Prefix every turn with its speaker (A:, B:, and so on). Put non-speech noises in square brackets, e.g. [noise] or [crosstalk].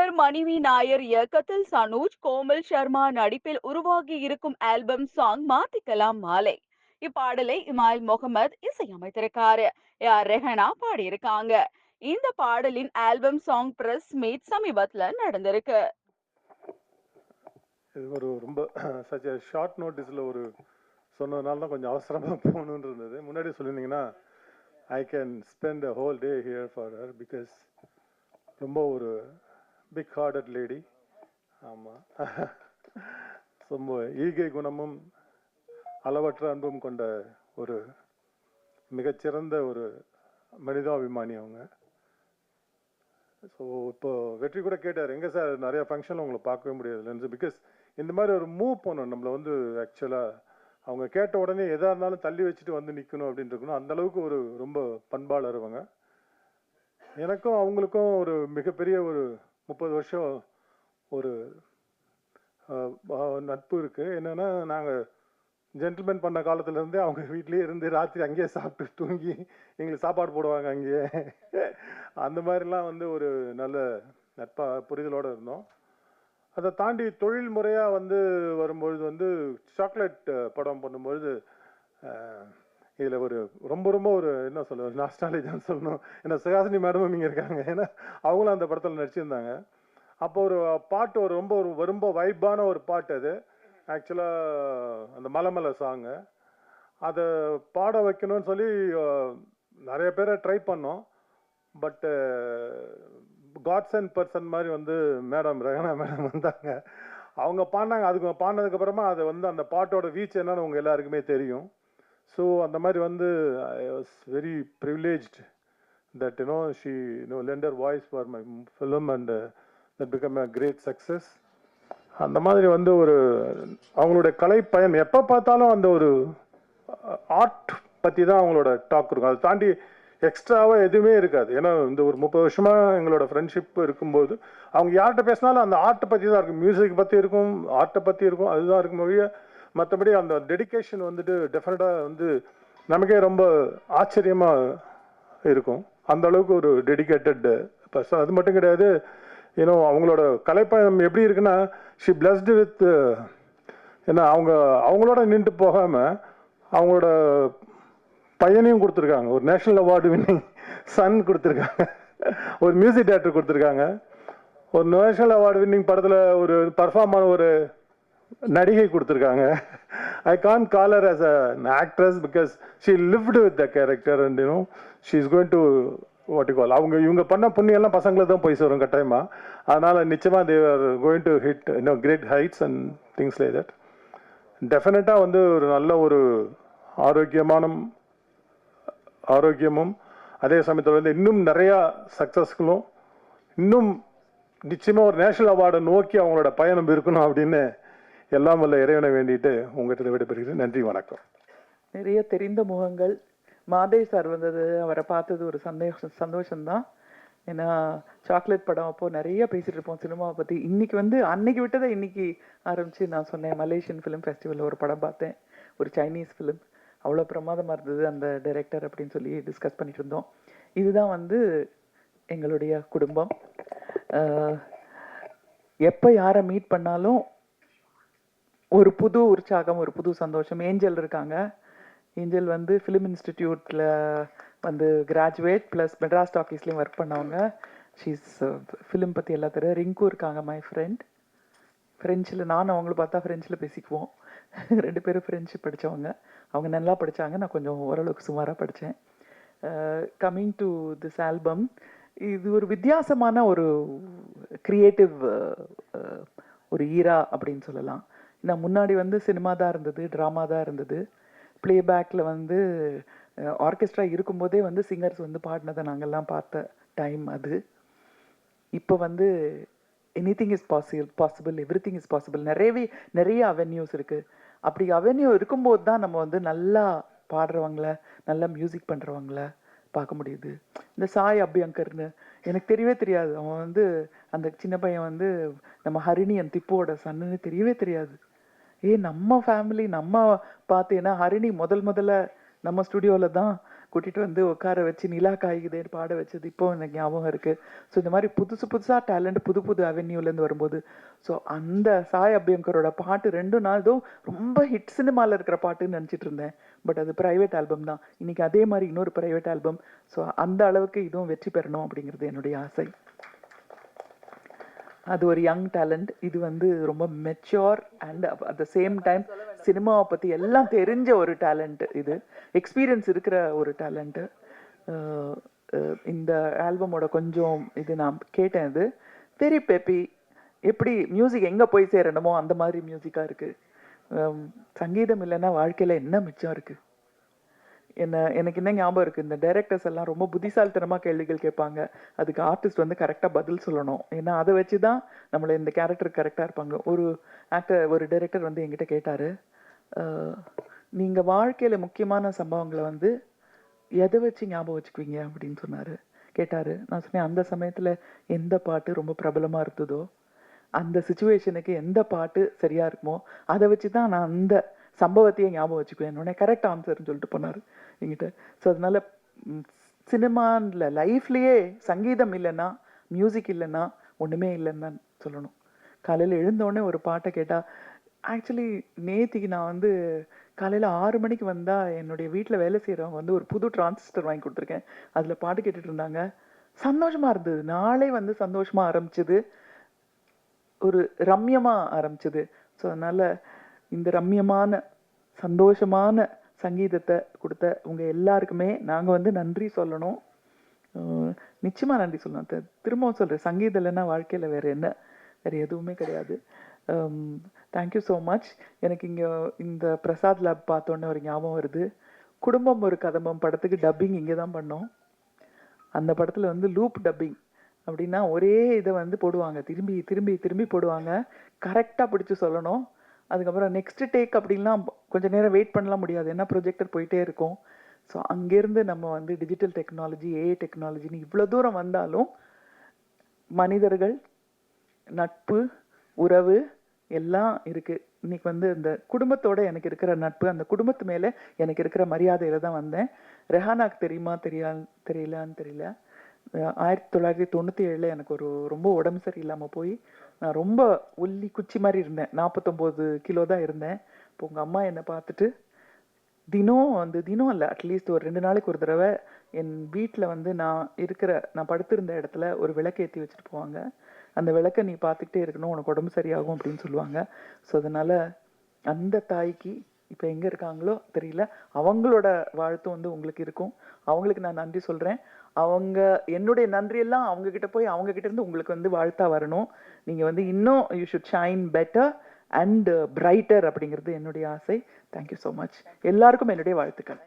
A: இயக்குனர் மணிவி நாயர் இயக்கத்தில் சனூஜ் கோமல் சர்மா நடிப்பில் உருவாகி இருக்கும் ஆல்பம் சாங் மாத்திக்கலாம் மாலை. இப்பாடலை இமாயில் முகமது இசையமைத்திருக்காரு. யார் ரெஹனா பாடியிருக்காங்க. இந்த பாடலின் ஆல்பம் சாங் பிரஸ் மீட் சமீபத்துல நடந்திருக்கு.
B: இது ஒரு ரொம்ப ஷார்ட் நோட்டீஸில் ஒரு சொன்னதுனால தான் கொஞ்சம் அவசரமாக [laughs] போகணுன்னு இருந்தது. முன்னாடி சொல்லியிருந்தீங்கன்னா I can spend a whole day here for her because ரொம்ப ஒரு பிக் ஹார்டட் லேடி ஆமாம் ரொம்ப ஈகை குணமும் அளவற்ற அன்பும் கொண்ட ஒரு மிகச்சிறந்த ஒரு மனிதாபிமானி அவங்க. ஸோ இப்போ வெற்றி கூட கேட்டார் எங்கே சார் நிறையா ஃபங்க்ஷனில் உங்களை பார்க்கவே முடியாதுலன்னு பிகாஸ் இந்த மாதிரி ஒரு மூவ் போகணும் நம்மளை வந்து ஆக்சுவலாக அவங்க கேட்ட உடனே எதாக இருந்தாலும் தள்ளி வச்சுட்டு வந்து நிற்கணும் அப்படின்னு இருக்கணும் அந்த அளவுக்கு ஒரு ரொம்ப பண்பாளர் அவங்க. எனக்கும் அவங்களுக்கும் ஒரு மிகப்பெரிய ஒரு முப்பது வருஷம் ஒரு நட்பு இருக்குது என்னென்னா நாங்கள் ஜென்டில்மேன் பண்ண காலத்துலேருந்து அவங்க வீட்லேயே இருந்து ராத்திரி அங்கேயே சாப்பிட்டு தூங்கி எங்களுக்கு சாப்பாடு போடுவாங்க அங்கேயே. அந்த மாதிரிலாம் வந்து ஒரு நல்ல நட்பாக புரிதலோடு இருந்தோம். அதை தாண்டி தொழில் முறையாக வந்து வரும்பொழுது வந்து சாக்லேட் படம் பண்ணும்பொழுது இதில் ஒரு ரொம்ப ரொம்ப ஒரு என்ன சொல்ல நாஸ்டாலஜான்னு சொல்லணும். ஏன்னா சுகாசினி மேடமும் இங்கே இருக்காங்க. ஏன்னா அவங்களும் அந்த படத்தில் நடிச்சிருந்தாங்க. அப்போ ஒரு பாட்டு ஒரு ரொம்ப ஒரு ரொம்ப வைப்பான ஒரு பாட்டு அது. ஆக்சுவலாக அந்த மலமலை சாங்கு அதை பாட வைக்கணும்னு சொல்லி நிறைய பேரை ட்ரை பண்ணோம். பட்டு காட்ஸ் அண்ட் பர்சன் மாதிரி வந்து மேடம் ரகனா மேடம் வந்தாங்க. அவங்க பாடினாங்க. அதுக்கு பாடினதுக்கப்புறமா அது வந்து அந்த பாட்டோட வீச் என்னன்னு உங்கள் எல்லாருக்குமே தெரியும். ஸோ அந்த மாதிரி வந்து I was very privileged that you know she you know lent her voice for my film and that become a great success அந்த மாதிரி வந்து ஒரு அவங்களுடைய கலை பயம் எப்போ பார்த்தாலும் அந்த ஒரு ஆர்ட் பற்றி தான் அவங்களோட டாக் இருக்கும். அதை தாண்டி எக்ஸ்ட்ராவாக எதுவுமே இருக்காது. ஏன்னா இந்த ஒரு முப்பது வருஷமாக எங்களோட ஃப்ரெண்ட்ஷிப் இருக்கும்போது அவங்க யார்கிட்ட பேசினாலும் அந்த ஆர்ட்டை பற்றி தான் இருக்கும். மியூசிக் பற்றி இருக்கும் ஆர்ட்டை பற்றி இருக்கும் அதுதான் இருக்கும் ஒழிய மற்றபடி அந்த டெடிகேஷன் வந்துட்டு டெஃபினட்டாக வந்து நமக்கே ரொம்ப ஆச்சரியமாக இருக்கும். அந்த அளவுக்கு ஒரு டெடிகேட்டட் பர்சன் அது மட்டும் கிடையாது ஏன்னோ அவங்களோட கலைப்பயணம் எப்படி இருக்குன்னா ஷி பிளஸ்டு வித் ஏன்னா அவங்க அவங்களோட நின்று போகாமல் அவங்களோட பையனையும் கொடுத்துருக்காங்க. ஒரு நேஷனல் அவார்டு வின்னிங் சன் கொடுத்துருக்காங்க. ஒரு மியூசிக் டேரக்டர் கொடுத்துருக்காங்க. ஒரு நேஷனல் அவார்டு வின்னிங் படத்தில் ஒரு பர்ஃபார்மான ஒரு நடிகை கொடுத்துருக்காங்க. I can call her as an actress because she lived with the character and you know she is going to what call அவங்க இவங்க பண்ண புண்ணியெல்லாம் பசங்களுக்கு தான் போய் சேரும் கட்டாயமா. அதனால் நிச்சயமாக they are going to hit into great heights and things like that டெஃபினட்டாக வந்து ஒரு நல்ல ஒரு ஆரோக்கியமான ஆரோக்கியமும் அதே சமயத்தில் வந்து இன்னும் நிறையா சக்ஸஸ்களும் இன்னும் நிச்சயமாக ஒரு நேஷனல் அவார்டை நோக்கி அவங்களோட பயணம் இருக்கணும் அப்படின்னு எல்லாம் வல்ல இறைவனை வேண்டிட்டு உங்ககிட்ட விடைபெறுகிறேன். நன்றி வணக்கம்.
C: நிறைய தெரிந்த முகங்கள். மாதே சார் வந்தது அவரை பார்த்தது ஒரு சந்தோஷம் சந்தோஷம்தான். ஏன்னா சாக்லேட் படம் அப்போது நிறைய பேசிட்டு இருப்போம் சினிமாவை பற்றி இன்னைக்கு வந்து அன்னைக்கு விட்டதை இன்னைக்கு ஆரம்பிச்சு நான் சொன்னேன். மலேசியன் ஃபிலிம் ஃபெஸ்டிவலில் ஒரு படம் பார்த்தேன். ஒரு சைனீஸ் ஃபிலிம் அவ்வளோ பிரமாதமாக இருந்தது அந்த டைரக்டர் அப்படின்னு சொல்லி டிஸ்கஸ் பண்ணிட்டு இருந்தோம். இதுதான் வந்து எங்களுடைய குடும்பம். எப்போ யாரை மீட் பண்ணாலும் ஒரு புது உற்சாகம் ஒரு புது சந்தோஷம். ஏஞ்சல் இருக்காங்க. ஏஞ்சல் வந்து ஃபிலிம் இன்ஸ்டிடியூட்டில் வந்து கிராஜுவேட் ப்ளஸ் மெட்ராஸ் டாக்கீஸ்லேயும் ஒர்க் பண்ணவங்க. ஷீஸ் ஃபிலிம் பற்றி எல்லா தெரியும். ரிங்கும் இருக்காங்க மை ஃப்ரெண்ட் ஃப்ரெஞ்சில் நானும் அவங்கள பார்த்தா ஃப்ரெஞ்சில் பேசிக்குவோம். [laughs] ரெண்டு பேரும் ஃப்ரெஞ்சு படித்தவங்க அவங்க நல்லா படித்தாங்க நான் கொஞ்சம் ஓரளவுக்கு சுமாராக படித்தேன் கம்மிங் டு திஸ் ஆல்பம் இது ஒரு வித்தியாசமான ஒரு க்ரியேட்டிவ் uh, uh, ஒரு ஈரா அப்படின்னு சொல்லலாம். நான் முன்னாடி வந்து சினிமா தான் இருந்தது ட்ராமா தான் இருந்தது. ப்ளேபேக்கில் வந்து ஆர்கெஸ்ட்ரா இருக்கும்போதே வந்து சிங்கர்ஸ் வந்து பாடினதை நாங்கள்லாம் பார்த்த டைம் அது. இப்போ வந்து anything is possible possible everything is possible நிறையவே நிறைய அவென்யூஸ் இருக்குது அப்படி அவென்யூ இருக்கும்போது தான் நம்ம வந்து நல்லா பாடுறவங்கள நல்லா மியூசிக் பண்ணுறவங்கள பார்க்க முடியுது. இந்த சாய் அபியங்கர்னு எனக்கு தெரியவே தெரியாது. அவன் வந்து அந்த சின்ன பையன் வந்து நம்ம ஹரிணியன் திப்புவோட சன்னுன்னு தெரியவே தெரியாது. ஏ நம்ம ஃபேமிலி நம்ம பார்த்து ஏன்னா ஹரிணி முதல் முதல்ல நம்ம ஸ்டுடியோவில் தான் கூட்டிகிட்டு வந்து உட்கார வச்சு நிலா காய்குதேன்னு பாட வச்சது. இப்போ எனக்கு ஞாபகம் இருக்குது ஸோ இந்த மாதிரி புதுசு புதுசாக டேலண்ட் புது புது அவென்யூலேருந்து வரும்போது ஸோ அந்த சாய் அபியங்கரோட பாட்டு ரெண்டு நாள்தும் ரொம்ப ஹிட் சினிமாவில் இருக்கிற பாட்டுன்னு நினச்சிட்டு இருந்தேன். பட் அது ப்ரைவேட் ஆல்பம் தான். இன்னைக்கு அதே மாதிரி இன்னொரு ப்ரைவேட் ஆல்பம் ஸோ அந்த அளவுக்கு இதுவும் வெற்றி பெறணும் அப்படிங்கிறது என்னுடைய ஆசை. அது ஒரு யங் டேலண்ட் இது வந்து ரொம்ப mature and at the same time சினிமாவை பற்றி எல்லாம் தெரிஞ்ச ஒரு டேலண்ட் இது. எக்ஸ்பீரியன்ஸ் இருக்கிற ஒரு டேலண்ட்டு இந்த ஆல்பமோட கொஞ்சம் இது நான் கேட்டேன் இது. வெரி பெப்பி எப்படி மியூசிக் எங்கே போய் சேரணுமோ அந்த மாதிரி மியூசிக்காக இருக்குது சங்கீதம் இல்லைன்னா வாழ்க்கையில் என்ன மிச்சம் இருக்குது என்ன எனக்கு என்ன ஞாபகம் இருக்குது இந்த டைரக்டர்ஸ் எல்லாம் ரொம்ப புத்திசாலித்தனமாக கேள்விகள் கேட்பாங்க. அதுக்கு ஆர்டிஸ்ட் வந்து கரெக்டாக பதில் சொல்லணும். ஏன்னா அதை வச்சு தான் நம்மளை இந்த கேரக்டர் கரெக்டாக இருப்பாங்க. ஒரு ஆக்டர் ஒரு டைரக்டர் வந்து என்கிட்ட கேட்டார் நீங்கள் வாழ்க்கையில் முக்கியமான சம்பவங்களை வந்து எதை வச்சு ஞாபகம் வச்சுக்குவீங்க? அப்படின்னு சொன்னார். கேட்டார் நான் சொன்னேன் அந்த சமயத்தில் எந்த பாட்டு ரொம்ப பிரபலமாக இருந்ததோ அந்த சுச்சுவேஷனுக்கு எந்த பாட்டு சரியாக இருக்குமோ அதை வச்சு தான் நான் அந்த சம்பவத்தையே ஞாபகம் வச்சுக்குவேன் உடனே கரெக்ட் ஆன்சர்னு சொல்லிட்டு போனார் எங்கிட்ட ஸோ அதனால சினிமான்ல லைஃப்லேயே சங்கீதம் இல்லைன்னா மியூசிக் இல்லைன்னா ஒன்றுமே இல்லைன்னு தான் சொல்லணும். காலையில் எழுந்தோடனே ஒரு பாட்டை கேட்டால் ஆக்சுவலி நேத்திக்கு நான் வந்து காலையில் ஆறு மணிக்கு வந்தால் என்னுடைய வீட்டில் வேலை செய்கிறவங்க வந்து ஒரு புது டிரான்சிஸ்டர் வாங்கி கொடுத்துருக்கேன். அதில் பாட்டு கேட்டுட்டு இருந்தாங்க. சந்தோஷமாக இருந்தது. நாளே வந்து சந்தோஷமாக ஆரம்பிச்சது. ஒரு ரம்யமாக ஆரம்பிச்சது. ஸோ அதனால் இந்த ரம்யமான சந்தோஷமான சங்கீதத்தை கொடுத்த உங்கள் எல்லாருக்குமே நாங்கள் வந்து நன்றி சொல்லணும். நிச்சயமாக நிச்சயமா நன்றி சொல்லணும். திரும்பவும் சொல்கிறேன் சங்கீதம் இல்லைன்னா வாழ்க்கையில் வேறு என்ன? வேறு எதுவுமே கிடையாது. தேங்க்யூ ஸோ மச் எனக்கு இங்கே இந்த பிரசாத் லேப் பார்த்தோன்னே ஒரு ஞாபகம் வருது. குடும்பம் ஒரு கதம்பம் படத்துக்கு டப்பிங் இங்கே தான் பண்ணோம். அந்த படத்தில் வந்து லூப் டப்பிங் அப்படின்னா ஒரே இதை வந்து போடுவாங்க. திரும்பி திரும்பி திரும்பி போடுவாங்க. கரெக்டாக பிடிச்சி சொல்லணும். அதுக்கப்புறம் நெக்ஸ்ட் டேக் அப்படின்லாம் கொஞ்ச நேரம் வெயிட் பண்ணலாம் முடியாது. ஏன்னா ப்ரொஜெக்டர் போயிட்டே இருக்கும். ஸோ அங்கேருந்து நம்ம வந்து டிஜிட்டல் டெக்னாலஜி ஏஐ டெக்னாலஜின்னு இவ்வளோ தூரம் வந்தாலும் மனிதர்கள் நட்பு உறவு எல்லாம் இருக்கு. இன்னைக்கு வந்து இந்த குடும்பத்தோட எனக்கு இருக்கிற நட்பு அந்த குடும்பத்து மேலே எனக்கு இருக்கிற மரியாதையில தான் வந்தேன். ரெஹானாக்கு தெரியுமா? தெரியா தெரியலான்னு தெரியல. ஆயிரத்தி தொள்ளாயிரத்தி தொண்ணூற்றி ஏழில் எனக்கு ஒரு ரொம்ப உடம்பு சரியில்லாமல் போய் நான் ரொம்ப ஒல்லி குச்சி மாதிரி இருந்தேன். நாற்பத்தொம்போது கிலோ தான் இருந்தேன். இப்போ உங்கள் அம்மா என்னை பார்த்துட்டு தினம் வந்து தினம் இல்லை அட்லீஸ்ட் ஒரு ரெண்டு நாளைக்கு ஒரு தடவை என் வீட்டில் வந்து நான் இருக்கிற நான் படுத்திருந்த இடத்துல ஒரு விளக்கு ஏற்றி வச்சுட்டு போவாங்க. அந்த விளக்கை நீ பார்த்துக்கிட்டே இருக்கணும் உனக்கு உடம்பு சரியாகும் அப்படின்னு சொல்லுவாங்க. ஸோ அதனால் அந்த தாய்க்கு இப்போ எங்கே இருக்காங்களோ தெரியல. அவங்களோட வாழ்த்தும் வந்து உங்களுக்கு இருக்கும். அவங்களுக்கு நான் நன்றி சொல்கிறேன் அவங்க என்னுடைய நன்றியெல்லாம் அவங்க கிட்ட போய் அவங்க இருந்து உங்களுக்கு வந்து வாழ்த்தா வரணும். நீங்கள் வந்து இன்னும் you should shine better and brighter அப்படிங்கிறது என்னுடைய ஆசை. தேங்க்யூ ஸோ மச் எல்லாருக்கும் என்னுடைய வாழ்த்துக்கள்.